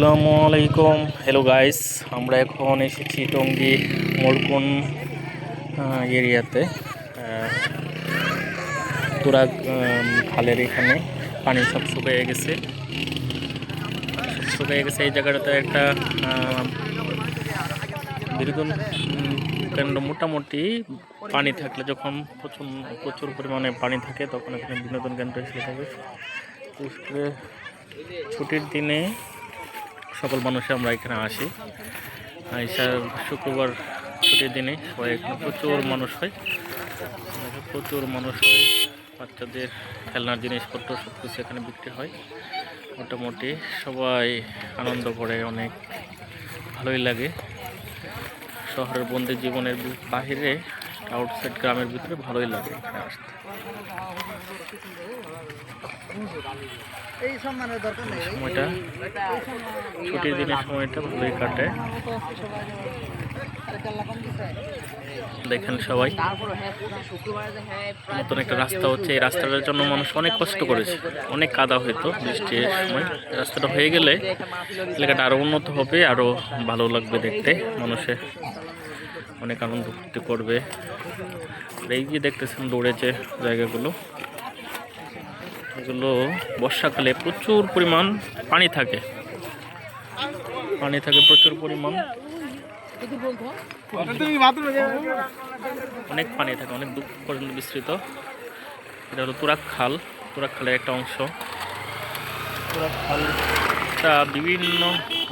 আসসালামু আলাইকুম। Hello guys আমরা এখন এসেছি টঙ্গী মোরকুন এরিয়াতে। তোরা খালের এখানে পানি সব শুকিয়ে গেছে। শুকিয়ে গেছে এই জায়গাটাতে একটা বিনোদন কেন্দ্র মোটামুটি পানি থাকলে যখন প্রচুর প্রচুর পরিমাণে পানি থাকে তখন এখানে বিনোদন কেন্দ্র হিসেবে থাকে। ছুটির দিনে সকল মানুষে আমরা এখানে আসি। শুক্রবার ছুটির দিনে সবাই এখানে প্রচুর মানুষ হয়। প্রচুর মানুষ হয়, বাচ্চাদের খেলনার জিনিসপত্র সব কিছু এখানে বিক্রি হয়। মোটামুটি সবাই আনন্দ করে, অনেক ভালোই লাগে। শহরের বন্দি জীবনের বাহিরে আউটসাইড গ্রামের ভিতরে ভালোই লাগে এখানে আসতে। সময়টা ছুটির দিনের সময়টা ভালোই কাটে। দেখেন সবাই। নতুন একটা রাস্তা হচ্ছে। এই রাস্তাটার জন্য মানুষ অনেক কষ্ট করেছে। অনেক কাদা হইতো বৃষ্টির সময়। রাস্তাটা হয়ে গেলে এলাকাটা আরও উন্নত হবে আরও ভালো লাগবে দেখতে মানুষে অনেক আনন্দ ফুর্তি করবে। এই যে দেখতেছেন দৌড়েছে জায়গাগুলো। এগুলো বর্ষাকালে প্রচুর পরিমাণ পানি থাকে। পানি থাকে, প্রচুর পরিমাণ। অনেক পানি থাকে, অনেক দূর পর্যন্ত বিস্তৃত। এটা হলো তুরাক খাল। তুরাক খালের একটা অংশ। তুরাক খালটা বিভিন্ন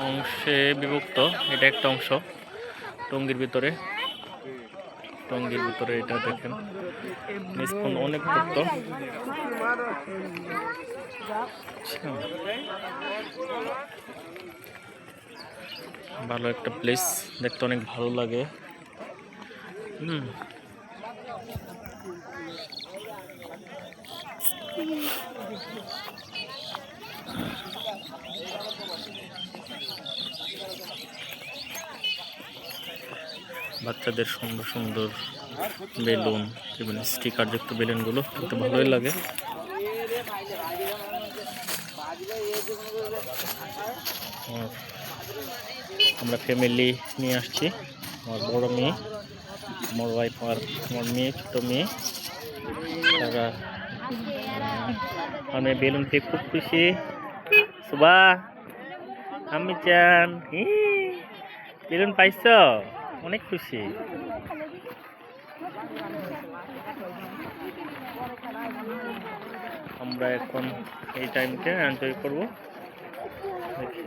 অংশে বিভক্ত। এটা একটা অংশ। টঙ্গির ভিতরে। টঙ্গির ভিতরে এটা দেখেন। নিষ্পন্ন অনেক তত্ত্ব আচ্ছা। ভালো একটা প্লেস দেখতে অনেক ভালো লাগে। হুম। বাচ্চাদের সুন্দর সুন্দর বেলুন, বিভিন্ন স্টিকার যুক্ত বেলুনগুলো দেখতে ভালোই লাগে। আমরা ফ্যামিলি নিয়ে আসছি, আমার বড় মেয়ে, আমার ওয়াইফ আর আমার মেয়ে, ছোটো মেয়ে। তারা আমি বেলুন পেয়ে খুব খুশি। সুবা আমি চান। বেলুন পাইছ? অনেক খুশি। আমরা এখন এই টাইমকে এনজয় করব। দেখি।